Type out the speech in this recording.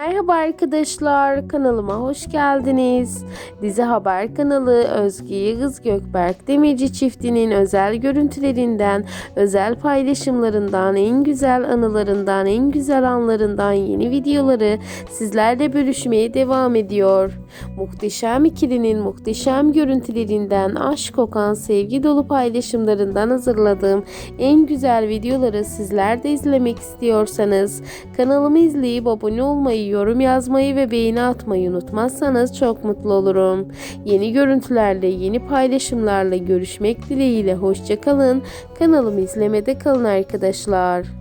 Merhaba arkadaşlar, kanalıma hoş geldiniz. Dizi Haber kanalı Özge Yıldız Gökberk Demirci çiftinin özel görüntülerinden, özel paylaşımlarından, en güzel anılarından, en güzel anlarından yeni videoları sizlerle bölüşmeye devam ediyor. Muhteşem ikilinin muhteşem görüntülerinden, aşk kokan sevgi dolu paylaşımlarından hazırladığım en güzel videoları sizler de izlemek istiyorsanız kanalımı izleyip abone olmayı, yorum yazmayı ve beğeni atmayı unutmazsanız çok mutlu olurum. Yeni görüntülerle, yeni paylaşımlarla görüşmek dileğiyle hoşçakalın. Kanalımı izlemede kalın arkadaşlar.